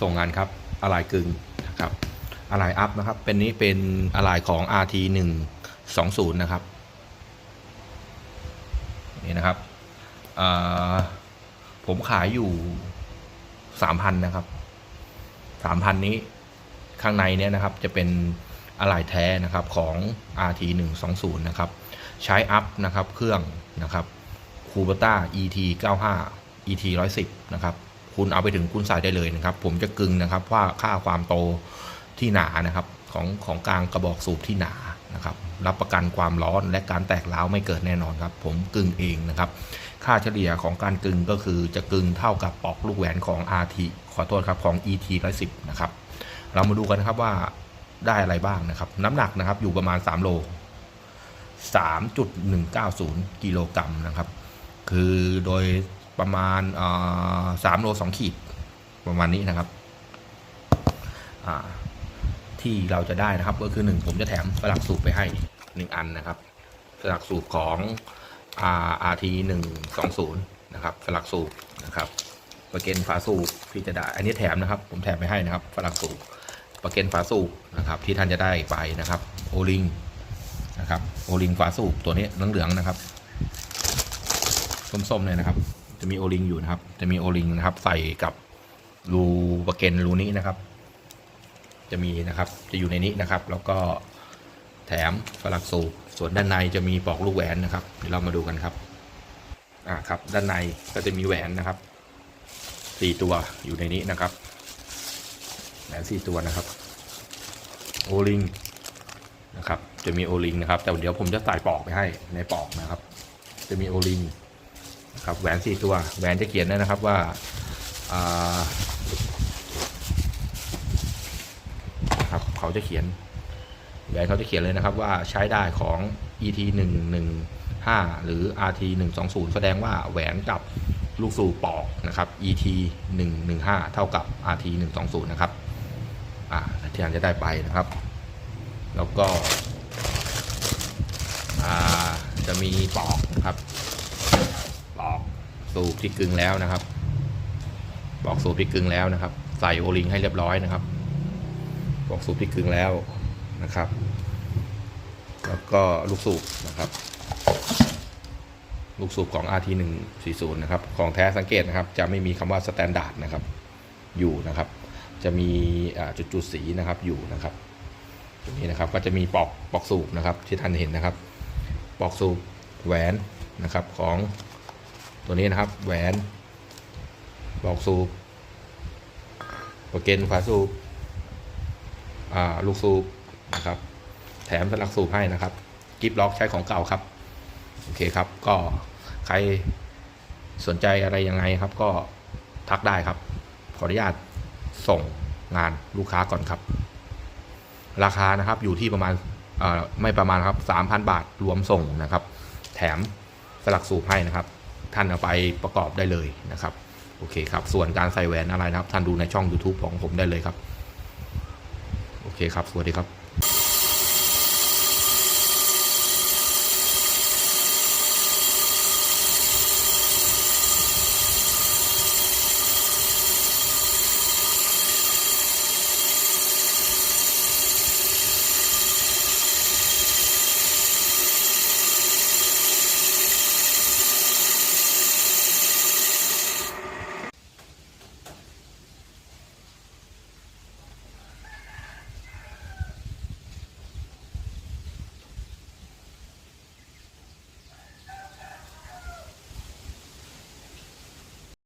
ส่งงานครับอะไหล่กึ่งนะครับอะไหล่อัพนะครับ เป็นนี้เป็นอะไหล่ของ RT 1 2 0 นะครับ นี่นะครับผมขายอยู่3,000นะครับ3,000นี้ข้างในเนี่ยนะครับจะเป็นอะไหล่แท้นะครับของ RT 1 2 0นะครับ ใช้อัพนะครับเครื่องนะครับคูเบต้า ET 95 ET 110นะครับ คุณเอาไปถึงคุณใส่ได้เลยนะครับ ผมจะกึงนะครับว่าค่าความโตที่หนานะครับของของกลางกระบอกสูบที่หนานะครับ รับประกันความร้อนและการแตกร้าวไม่เกิดแน่นอนครับ ผมกึงเองนะครับ ค่าเฉลี่ยของการกึงก็คือจะกึงเท่ากับปอกลูกแหวนของ RT ขอโทษครับของ ET 110นะครับ เรามาดูกันนะครับว่าได้อะไรบ้างนะครับ น้ำหนักนะครับอยู่ประมาณ 3 โล 3.190 กิโลกรัมนะครับ คือโดย ประมาณสามโลสองขีดประมาณนี้นะครับที่เราจะได้นะครับก็คือหนึ่งผมจะแถมสลักสูบไปให้หนึ่งอันนะครับสลักสูบของ RT 1 2 0นะครับสลักสูบนะครับประเก็นฝาสูบที่จะได้ อันนี้แถมนะครับ ผมแถมไปให้นะครับสลักสูบประเก็นฝาสูบนะครับ ที่ท่านจะได้ไปนะครับโอลิงนะครับโอลิงฝาสูบตัวนี้เหลืองๆนะครับส้มๆเลยนะครับ จะมีโอลิงอยู่นะครับ จะมีโอลิงนะครับ ใส่กับรูประเกนรูนี้นะครับ จะมีนะครับ จะอยู่ในนี้นะครับ แล้วก็แถมสลักสูบส่วนด้านในจะมีปลอกลูกแหวนนะครับเดี๋ยวเรามาดูกันครับ อ่าครับ ด้านในก็จะมีแหวนนะครับสี่ตัวอยู่ในนี้นะครับแหวนสี่ตัวนะครับ โอลิงนะครับ จะมีโอลิงนะครับ แต่เดี๋ยวผมจะใส่ปลอกไปให้ในปลอกนะครับ จะมีโอลิง ครับแหวนสี่ตัว แหวนจะเขียนด้นะครับว่าครับเขาจะเขียนแหวนเขาจะเขียนเลยนะครับว่าใช้ได้ของ ET 1 1 5 หรือ RT 1 2 0แสดงว่าแหวนกับลูกสูบปอกนะครับ ET 1 1 5 เท่ากับ RT 1 2 0นะครับ อ่าที่ท่านจะได้ไปนะครับ แล้วก็จะมีปอกนะครับ สูบที่กึ่งแล้วนะครับปอกสูบที่กึ่งแล้วนะครับ ใส่โอลิงให้เรียบร้อยนะครับปอกสูบที่กึ่งแล้วนะครับ แล้วก็ลูกสูบนะครับ ลูกสูบของ RT 1 4 0 นะครับของแท้สังเกตนะครับ จะไม่มีคำว่าสแตนดาร์ดนะครับ อยู่นะครับ จะมีจุดจุดๆสีนะครับอยู่นะครับตรงนี้นะครับก็จะมีปอกปอกสูบนะครับที่ท่านเห็นนะครับ ปอกสูบแหวนนะครับของ ตัวนี้นะครับ แหวน บอกสูบประเก็นฝาสูบลูกสูบนะครับ แถมสลักสูบให้นะครับ กิฟล็อกใช้ของเก่าครับ โอเคครับ ก็ใครสนใจอะไรยังไงครับ ก็ทักได้ครับ ขออนุญาตส่งงานลูกค้าก่อนครับ ราคานะครับอยู่ที่ประมาณไม่ประมาณครับ 3,000 บาทรวมส่งนะครับ แถมสลักสูบให้นะครับ ท่านเอาไปประกอบได้เลยนะครับโอเคครับ ส่วนการใส่แหวนอะไรนะครับ ท่านดูในช่อง YouTube ของผมได้เลยครับ โอเคครับ สวัสดีครับ